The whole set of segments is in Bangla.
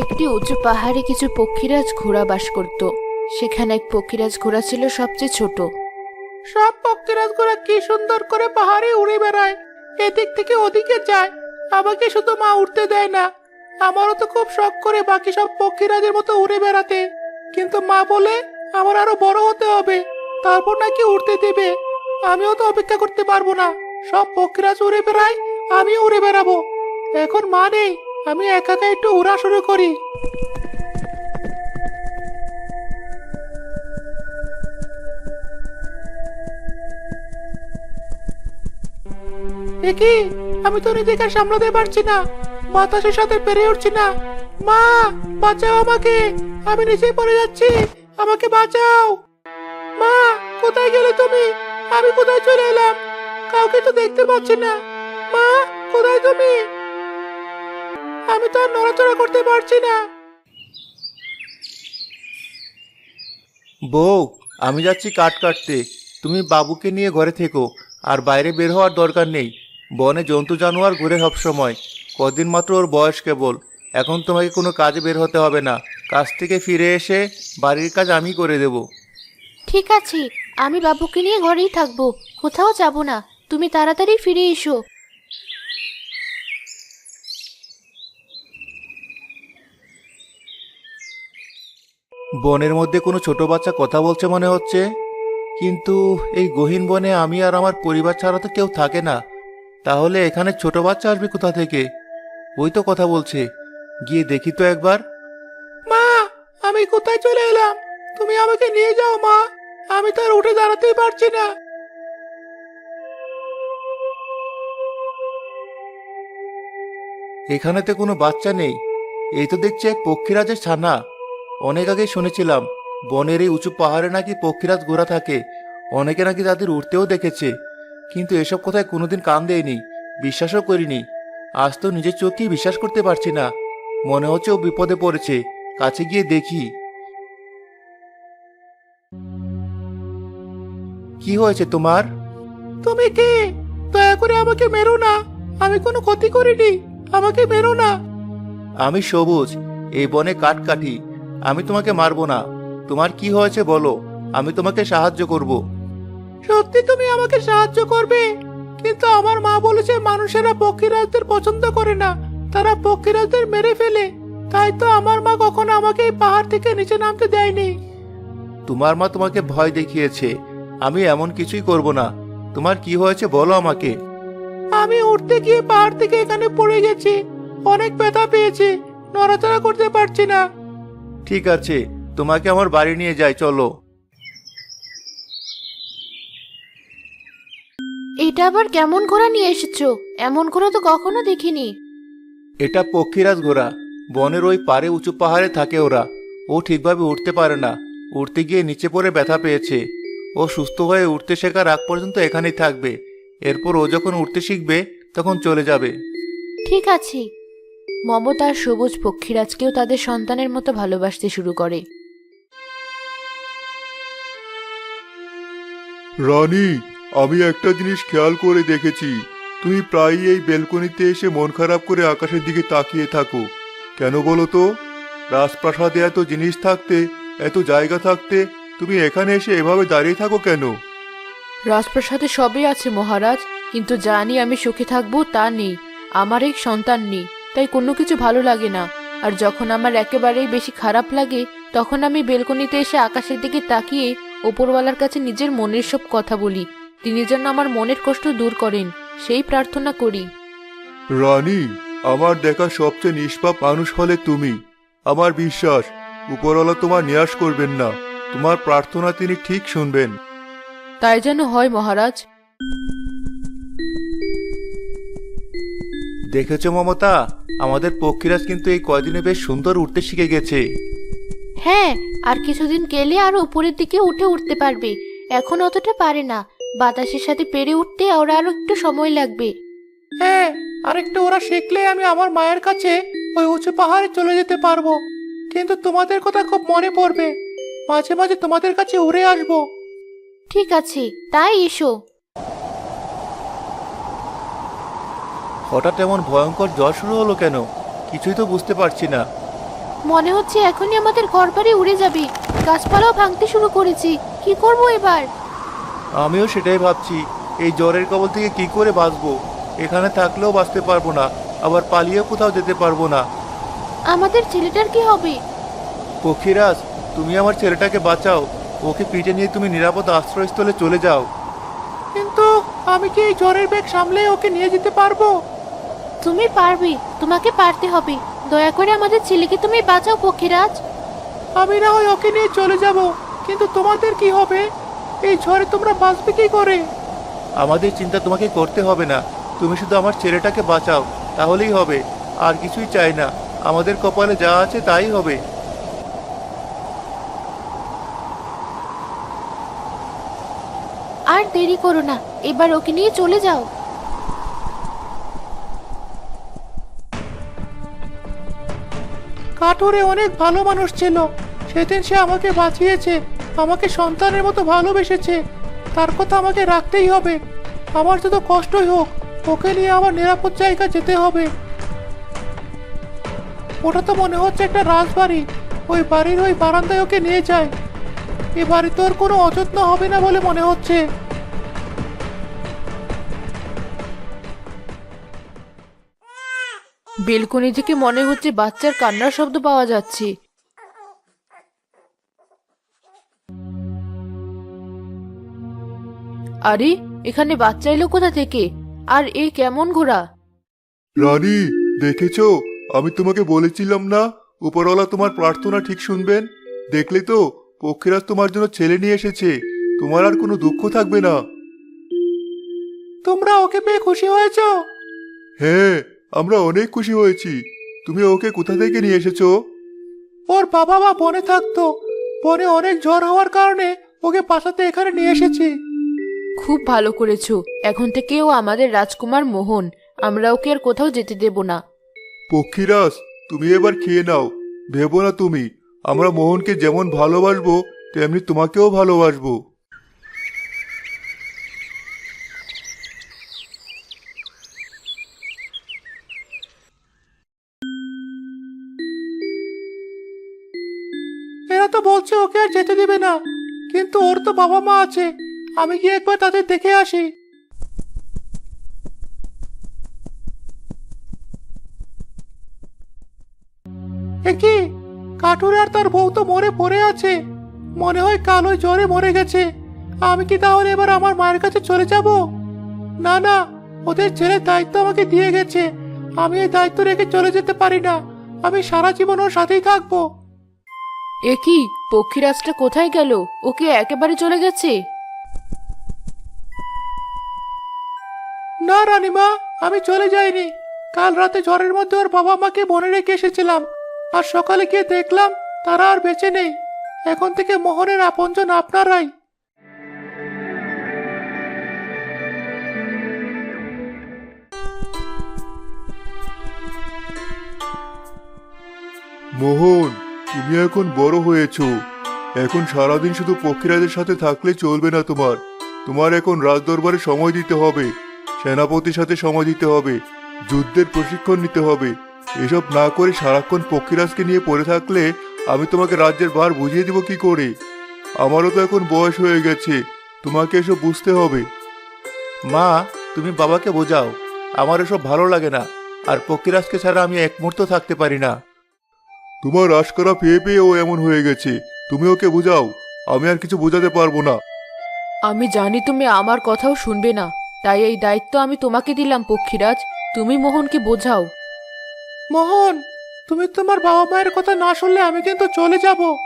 একটি উঁচু পাহাড়ে কিছু পক্ষীরাজ ঘোড়া বাস করত। সেখানে এক পক্ষীরাজ ঘোড়া ছিল সবচেয়ে ছোট। সব পক্ষীরাজ ঘোড়া কি সুন্দর করে পাহাড়ে উড়ে বেড়ায়, এদিক থেকে ওদিকে যায়। আমাকে শুধু মা উঠতে দেয় না, আমারও তো খুব শখ করে বাকি সব পক্ষীরাজের মতো উড়ে বেড়াতে। কিন্তু মা বলে, আমার আরও বড় হতে হবে, তারপর নাকি উঠতে দেবে। আমিও তো অপেক্ষা করতে পারব না। সব পক্ষীরাজ উড়ে বেড়ায়, আমিও উড়ে বেড়াবো। এখন মা নেই আমি একা একা একটু উড়া শুরু করি। একি, আমি তো নিজেকে সামলাতে পারছি না। বাতাসের সাথে পেরে উঠছি না। মা, বাঁচাও আমাকে। আমি নিচেই পড়ে যাচ্ছি। আমাকে বাঁচাও। মা, কোথায় গেলে তুমি? আমি কোথায় চলে এলাম? কাউকে তো দেখতে পাচ্ছি না। মা, কোথায় তুমি? আমি তো আর নড়াচড়া করতে পারছি না। বউ আমি যাচ্ছি কাঠ কাটতে। তুমি বাবুকে নিয়ে ঘরে থেকো আর বাইরে বের হওয়ার দরকার নেই। বনে জন্তু জানোয়ার ঘুরে সব সময়। কদিন মাত্র ওর বয়স কেবল। এখন তোমাকে কোনো কাজে বের হতে হবে না। কাজ থেকে ফিরে এসে বাড়ির কাজ আমি করে দেব। ঠিক আছে আমি বাবুকে নিয়ে ঘরেই থাকব। কোথাও যাব না। তুমি তাড়াতাড়ি ফিরে এসো। বনের মধ্যে কোনো ছোট বাচ্চা কথা বলছে মনে হচ্ছে। কিন্তু এই গহীন বনে আমি আর আমার পরিবার ছাড়া তো কেউ থাকে না। তাহলে এখানে ছোট বাচ্চা আসবে কোথা থেকে? ওই তো কথা বলছে। গিয়ে দেখি তো একবার। মা, আমি কোথায় চলে এলাম? তুমি আমাকে নিয়ে যাও, মা। আমি তো আর উঠে দাঁড়াতেই পারছি না। এখানে তো কোনো বাচ্চা নেই। এই তো দেখছি এক পক্ষীরাজের ছানা। অনেক আগে শুনেছিলাম বনের এই উঁচু পাহাড়ে নাকি পক্ষীরাজ ঘোরা থাকে। অনেকে নাকি তাদের উঠতেও দেখেছে। কিন্তু এসব কথায় কোনোদিন কান দেয়নি বিশ্বাসও করিনি। আজ তো নিজের চোখেই বিশ্বাস করতে পারছি না। মনে হচ্ছে ও বিপদে পড়েছে। কাছে গিয়ে দেখি। কি হয়েছে তোমার? তুমি কে? দয়া করে আমাকে মেরো না। আমি কোনো ক্ষতি করিনি। আমাকে মেরো না। আমি সবুজ এই বনে কাঠ কাটি। আমি তোমাকে মারবো না। তোমার কি হয়েছে বলো। আমি তোমাকে সাহায্য করব। সত্যি তুমি আমাকে সাহায্য করবে? কিন্তু আমার মা বলেছে মানুষেরা পক্ষীরাজদের পছন্দ করে না। তারা পক্ষীরাজদের মেরে ফেলে। তাই তো আমার মা কখনো আমাকে এই পাহাড় থেকে নিচে নামতে দেয়নি। তোমার মা তোমাকে ভয় দেখিয়েছে। আমি এমন কিছুই করব না। তোমার কি হয়েছে বলো আমাকে। আমি উঠতে গিয়ে পাহাড় থেকে এখানে পড়ে গেছি। অনেক ব্যথা পেয়েছি। নড়াচড়া করতে পারছি না। ঠিক আছে তোমাকে আমার বাড়ি নিয়ে যাই চলো। এটা আবার কেমন ঘোড়া নিয়ে এসেছ? এমন ঘোড়া তো কখনো দেখিনি। এটা পক্ষীরাজ ঘোড়া। বনের ওই পারে উঁচু পাহাড়ে থাকে ওরা। ও ঠিকভাবে উঠতে পারে না। উঠতে গিয়ে নিচে পড়ে ব্যথা পেয়েছে। ও সুস্থ হয়ে উঠতে শেখার আগ পর্যন্ত এখানেই থাকবে। এরপর ও যখন উঠতে শিখবে তখন চলে যাবে। ঠিক আছে। মমতা আর সবুজ পক্ষীরাজকেও তাদের সন্তানের মতো ভালোবাসতে শুরু করে। রানী আমি একটা জিনিস খেয়াল করে দেখেছি। তুমি প্রায়ই এই বেলকনিতে এসে মন খারাপ করে আকাশের দিকে তাকিয়ে থাকো। কেন বলো তো? রাজপ্রাসাদে এত জিনিস থাকতে এত জায়গা থাকতে তুমি এখানে এসে এভাবে দাঁড়িয়ে থাকো কেন? রাজপ্রাসাদে সবই আছে মহারাজ কিন্তু জানি আমি সুখে থাকব তা নেই। আমার এক সন্তান নেই। তাই কোনো কিছু ভালো লাগে না। আর যখন আমার একেবারেই বেশি খারাপ লাগে তখন আমি বেলকনিতে এসে আকাশের দিকে তাকিয়ে ওপরওয়ালার কাছে নিজের মনের সব কথা বলি। তিনি যেন আমার মনের কষ্ট দূর করেন সেই প্রার্থনা করি। রানী আমার দেখা সবচেয়ে নিষ্পাপ মানুষ হলে তুমি। আমার বিশ্বাস উপরওয়ালা তোমার নিরাশ করবেন না। তোমার প্রার্থনা তিনি ঠিক শুনবেন। তাই যেন হয় মহারাজ। দেখেছ মমতা? আমাদের পক্ষীরাজ কিন্তু এই কয়দিনে বেশ সুন্দর উঠতে শিখে গেছে। হ্যাঁ আর কিছুদিন গেলে আরও উপরের দিকে উঠে উঠতে পারবে। এখন অতটা পারে না। বাতাসের সাথে পেরে উঠতে ওরা আরও একটু সময় লাগবে। হ্যাঁ আরেকটু ওরা শিখলে আমি আমার মায়ের কাছে ওই উঁচু পাহাড়ে চলে যেতে পারব। কিন্তু তোমাদের কথা খুব মনে পড়বে। মাঝে মাঝে তোমাদের কাছে উড়ে আসব। ঠিক আছে তাই এসো। হঠাৎ এমন ভয়ঙ্কর জ্বর শুরু হলো কেন? কিছুই তো বুঝতে পারছি না। মনে হচ্ছে এখনই আমাদের ঘর বাড়ি উড়ে যাবে। গাছপালাও ভাঙতে শুরু করেছি। কি করব এবার? আমিও সেটাই ভাবছি। এই জ্বরের কবল থেকে কি করে বাঁচবো? এখানে থাকলেও বাঁচতে পারব না আবার পালিয়েও কোথাও যেতে পারব না। আমাদের ছেলেটার কি হবে? পক্ষীরাজ তুমি আমার ছেলেটাকে বাঁচাও। ওকে পিঠে নিয়ে তুমি নিরাপদ আশ্রয়স্থলে চলে যাও। কিন্তু আমি কি এই জ্বরের ব্যাগ সামলে ওকে নিয়ে যেতে পারব? তুমি পারবে তোমাকে পারতে হবে। দয়া করে আমাদের ছেলেকে তুমি বাঁচাও পক্ষীরাজ। আমি না হয় ওকে নিয়ে চলে যাব কিন্তু তোমাদের কি হবে? এই ঝড়ে তোমরা বাঁচবে কি করে? আমাদের চিন্তা তোমাকে করতে হবে না। তুমি শুধু আমার ছেলেটাকে বাঁচাও তাহলেই হবে। আর কিছুই চাই না। আমাদের কপালে যা আছে তাই হবে। আর দেরি করো না এবার ওকে নিয়ে চলে যাও। কাঠুরে অনেক ভালো মানুষ ছিল। সেদিন সে আমাকে বাঁচিয়েছে, আমাকে সন্তানের মতো ভালোবেসেছে। তার কথা আমাকে রাখতেই হবে। আমার যত কষ্টই হোক, ওকে নিয়ে আমার নিরাপদ জায়গা যেতে হবে। ওটা তো মনে হচ্ছে একটা রাজবাড়ি। ওই বাড়ির ওই বারান্দায় ওকে নিয়ে যায়। এ বাড়িতে ওর কোনো অযত্ন হবে না বলে মনে হচ্ছে। বেলকনি থেকে মনে হচ্ছে বাচ্চার কান্নার শব্দ পাওয়া যাচ্ছে। আরে এখানে বাচ্চা এলো কোথা থেকে? আর এই কেমন ঘোড়া? রানী দেখেছ? আমি তোমাকে বলেছিলাম না উপরওয়ালা তোমার প্রার্থনা ঠিক শুনবেন। দেখলে তো পক্ষীরাজ তোমার জন্য ছেলে নিয়ে এসেছে তোমার আর কোনো দুঃখ থাকবে না। তোমরা ওকে পেয়ে খুশি হয়েছ? হ্যাঁ আমরা অনেক খুশি হয়েছি। তুমি ওকে কোথা থেকে নিয়ে এসেছ? ওর বাবা মা বনে থাকতো। বনে অনেক জ্বর হওয়ার কারণে ওকে বাসাতে এখানে নিয়ে এসেছি। খুব ভালো করেছ। এখন থেকে ও আমাদের রাজকুমার মোহন। আমরা ওকে আর কোথাও যেতে দেব না। পক্ষীরাজ তুমি এবার খেয়ে নাও। ভেবো না তুমি। আমরা মোহনকে যেমন ভালোবাসবো তেমনি তোমাকেও ভালোবাসবো। বলছে ওকে আর যেতে দেবে না। কিন্তু ওর তো বাবা মা আছে। আমি গিয়ে একবার তাদের দেখে আসি। একি কাঠুরে আর তার বউ তো মরে পড়ে আছে। মনে হয় কাল জ্বরে মরে গেছে। আমি কি তাহলে এবার আমার মায়ের কাছে চলে যাব? না না, ওদের ছেলের দায়িত্ব আমাকে দিয়ে গেছে। আমি এই দায়িত্ব রেখে চলে যেতে পারি না। আমি সারা জীবন ওর সাথেই থাকব। এ কি পক্ষীরাজটা কোথায় গেল? ওকে একেবারে চলে গেছে? না রানীমা আমি চলে যাইনি। কাল রাতে ঝড়ের মধ্যে ওর বাবা মাকে বনে রেখে এসেছিলাম। আর সকালে গিয়ে দেখলাম তারা আর বেঁচে নেই। এখন থেকে মোহনের আপনজন আপনারাই। মোহন তুমি এখন বড় হয়েছো। এখন সারাদিন শুধু পক্ষীরাজের সাথে থাকলে চলবে না তোমার। তোমার এখন রাজদরবারে সময় দিতে হবে। সেনাপতির সাথে সময় দিতে হবে। যুদ্ধের প্রশিক্ষণ নিতে হবে। এসব না করে সারাক্ষণ পক্ষীরাজকে নিয়ে পড়ে থাকলে আমি তোমাকে রাজ্যের ভার বুঝিয়ে দিব কি করে? আমারও তো এখন বয়স হয়ে গেছে। তোমাকে এসব বুঝতে হবে। মা, তুমি বাবাকে বোঝাও। আমার এসব ভালো লাগে না। আর পক্ষীরাজকে ছাড়া আমি এক মুহূর্ত থাকতে পারি না। তোমার আশকরা পেয়ে পেয়ে ও এমন হয়ে গেছে। তুমি ওকে বুঝাও। আমি আর কিছু বোঝাতে পারব না। আমি জানি তুমি আমার কথাও শুনবে না। তাই এই দায়িত্ব আমি তোমাকে দিলাম পক্ষীরাজ। তুমি মোহনকে বোঝাও। মোহন তুমি তোমার বাবা মায়ের কথা না শুনলে আমি কিন্তু চলে যাব।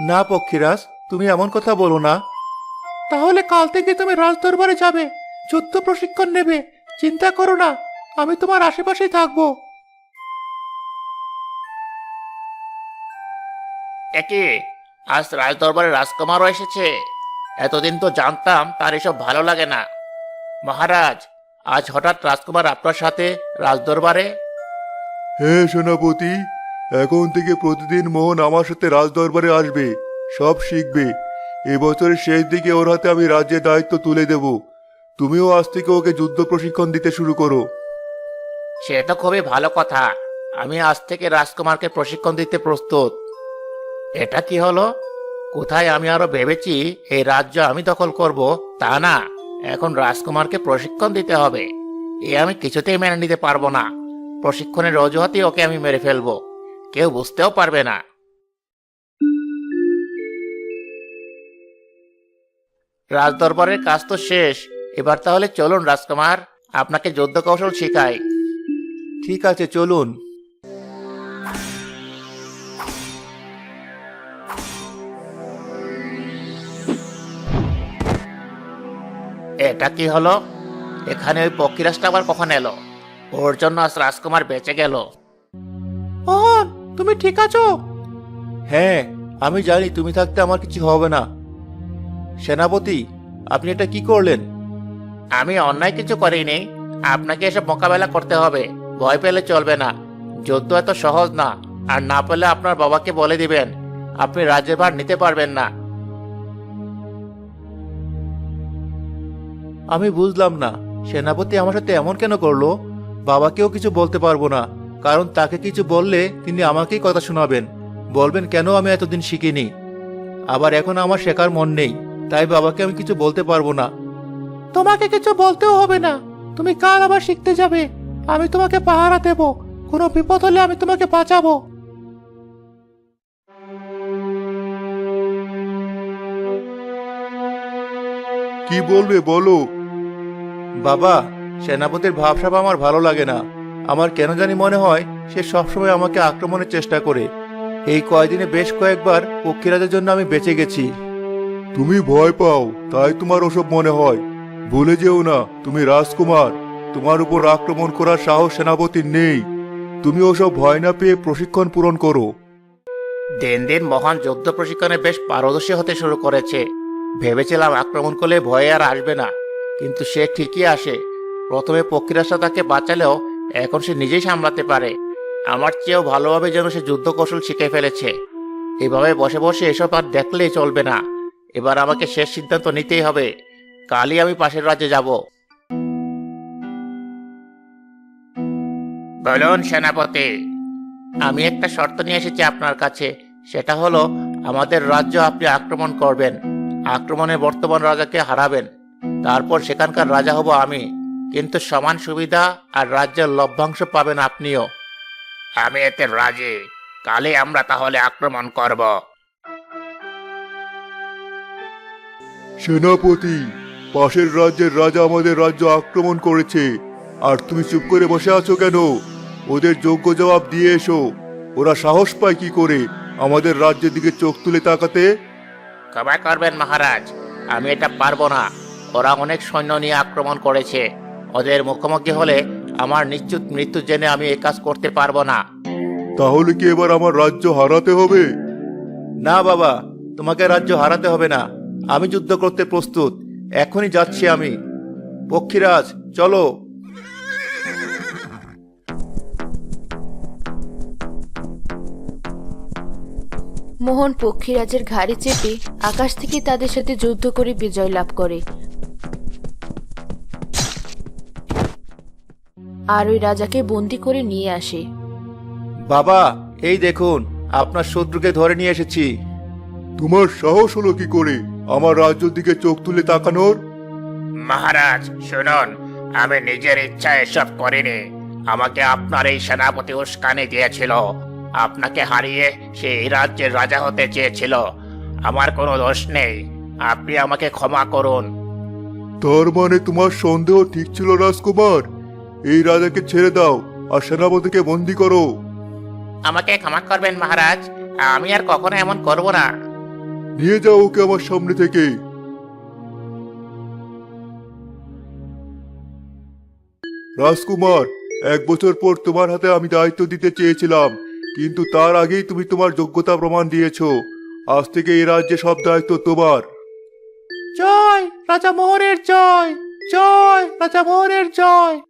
না পক্ষীরাজ তুমি এমন কথা বলো না। তাহলে কাল থেকে তুমি রাজদরবারে যাবে। যুদ্ধ প্রশিক্ষণ নেবে। চিন্তা করো না আমি তোমার আশেপাশেই থাকব। একে আজ রাজদরবারে রাজকুমারও এসেছে। এতদিন তো জানতাম তার এসব ভালো লাগে না। মহারাজ আজ হঠাৎ রাজকুমার আপনার সাথে রাজদরবারে? হ্যাঁ সেনাপতি এখন থেকে প্রতিদিন মোহন আমার সাথে রাজদরবারে আসবে সব শিখবে। এবছরের শেষ দিকে ওর হাতে আমি রাজ্যের দায়িত্ব তুলে দেব। তুমিও আজ থেকে ওকে যুদ্ধ প্রশিক্ষণ দিতে শুরু করো। সে তো খুবই ভালো কথা। আমি আজ থেকে রাজকুমারকে প্রশিক্ষণ দিতে প্রস্তুত। এটা কি হলো? কোথায় আমি আরও ভেবেছি এই রাজ্য আমি দখল করব, তা না। এখন রাজকুমারকে প্রশিক্ষণ দিতে হবে। এ আমি কিছুতেই মেনে নিতে পারব না। প্রশিক্ষণের অজুহাতে ওকে আমি মেরে ফেলব। কেউ বুঝতেও পারবে না। রাজদরবারের কাজ তো শেষ। এবার তাহলে চলুন রাজকুমার, আপনাকে যুদ্ধ কৌশল শেখাই। ঠিক আছে, চলুন। এটা কি হলো? এখানে ওই পক্ষীরাজটা আবার কখন এলো? ওর জন্য আজ রাজকুমার বেঁচে গেল। মোহন তুমি ঠিক আছো? হ্যাঁ আমি জানি তুমি থাকতে আমার কিছু হবে না। সেনাপতি আপনি এটা কি করলেন? আমি অন্যায় কিছু করিনি। আপনাকে এসব মোকাবেলা করতে হবে। ভয় পেলে চলবে না। যুদ্ধ এত সহজ না। আর না পেলে আপনার বাবাকে বলে দিবেন। আপনি রাজ্যের ভার নিতে পারবেন না। আমি বুঝলাম না, সেনাপতি আমার সাথে এমন কেন করল? বাবাকেও কিছু বলতে পারব না, কারণ তাকে কিছু বললে তিনি আমাকেই কথা শোনাবেন। বলবেন, কেন আমি এতদিন শিখিনি? আবার এখন আমার শেখার মন নেই, তাই বাবাকে আমি কিছু বলতে পারব না। তোমাকে কিছু বলতেও হবে না, তুমি কাল আবার শিখতে যাবে। আমি তোমাকে পাহারা দেব, কোনো বিপদ হলে আমি তোমাকে বাঁচাবো। কি বলবে বলো? বাবা সেনাপতির ভাবসাব আমার ভালো লাগে না। আমার কেন জানি মনে হয় সে সবসময় আমাকে আক্রমণের চেষ্টা করে। এই কয়দিনে বেশ কয়েকবার পক্ষীরাজের জন্য আমি বেঁচে গেছি। তুমি ভয় পাও তাই তোমার ওসব মনে হয়। ভুলে যেও না তুমি রাজকুমার। তোমার উপর আক্রমণ করার সাহস সেনাপতির নেই। তুমি ওসব ভয় না পেয়ে প্রশিক্ষণ পূরণ করো। দিন দিন মহান যুদ্ধ প্রশিক্ষণে বেশ পারদর্শী হতে শুরু করেছে। ভেবেছিলাম আক্রমণ করলে ভয়ে আর আসবে না, কিন্তু সে ঠিকই আসে। প্রথমে পক্ষীরাজটা তাকে বাঁচালেও এখন সে নিজেই সামলাতে পারে। আমার চেয়েও ভালোভাবে যেন সে যুদ্ধ কৌশল শিখে ফেলেছে। এভাবে বসে বসে এসব আর দেখলেই চলবে না। এবার আমাকে শেষ সিদ্ধান্ত নিতেই হবে। কালই আমি পাশের রাজ্যে যাব। বলুন, সেনাপতি, আমি একটা শর্ত নিয়ে এসেছি আপনার কাছে। সেটা হলো, আমাদের রাজ্য আপনি আক্রমণ করবেন। আক্রমণে বর্তমান রাজাকে হারাবেন। তারপর সেখানকার রাজা হব আমি। কিন্তু সমান সুবিধা আর রাজ্যের লভ্যাংশ পাবেন আপনিও। আমি এতে রাজি। কালে আমরা তাহলে আক্রমণ করব। সেনাপতি, পাশের রাজ্যের রাজা আমাদের রাজ্য আক্রমণ করেছে। আর তুমি চুপ করে বসে আছো কেন? ওদের যোগ্য জবাব দিয়ে এসো। ওরা সাহস পায় কি করে আমাদের রাজ্যের দিকে চোখ তুলে তাকাতে? ক্ষমা করবেন মহারাজ। আমি এটা পারব না। ওরা অনেক সৈন্য নিয়ে আক্রমণ করেছে। ওদের মুখোমুখি হলে আমার নিশ্চিত মৃত্যু জেনে আমি এ কাজ করতে পারব না। তাহলে কি এবার আমার রাজ্য হারাতে হবে? না বাবা। তোমাকে রাজ্য হারাতে হবে না। আমি যুদ্ধ করতে প্রস্তুত। এখনই যাচ্ছি আমি। পক্ষীরাজ চলো। মোহন পক্ষীরাজের ঘাড়ে চেপে আকাশ থেকে তাদের সাথে যুদ্ধ করে বিজয় লাভ করে। আর ওই রাজাকে বন্দি করে নিয়ে আসে। বাবা এই দেখুন আপনার শত্রুকে ধরে নিয়ে এসেছি। তোমার সাহস হলো কি করে? আমার রাজ্যের দিকে চোখ তুলে তাকানোর? মহারাজ শুনুন আমি নিজের ইচ্ছা এসব করিনি। আমাকে আপনার এই সেনাপতি উস্কানি দিয়েছিল। আপনাকে হারিয়ে সে এই রাজ্যের রাজা হতে চেয়েছিল। আমার কোনো দোষ নেই। আপনি আমাকে ক্ষমা করুন। তার মানে তোমার সন্দেহ ঠিক ছিল রাজকুমার? এই রাজাকে ছেড়ে দাও আর সেনাপতিকে বন্দি করো। আমাকে ক্ষমা করবেন মহারাজ। আমি আর কখনো এমন করব না। নিয়ে যাও ওকে আমার সামনে থেকে। রাজকুমার এক বছর পর তোমার হাতে আমি দায়িত্ব দিতে চেয়েছিলাম। কিন্তু তার আগেই তুমি তোমার যোগ্যতা প্রমাণ দিয়েছ। আজ থেকে এই রাজ্যে সব দায়িত্ব তোমার। জয় রাজা মোহনের জয়! জয় রাজা মোহনের জয়!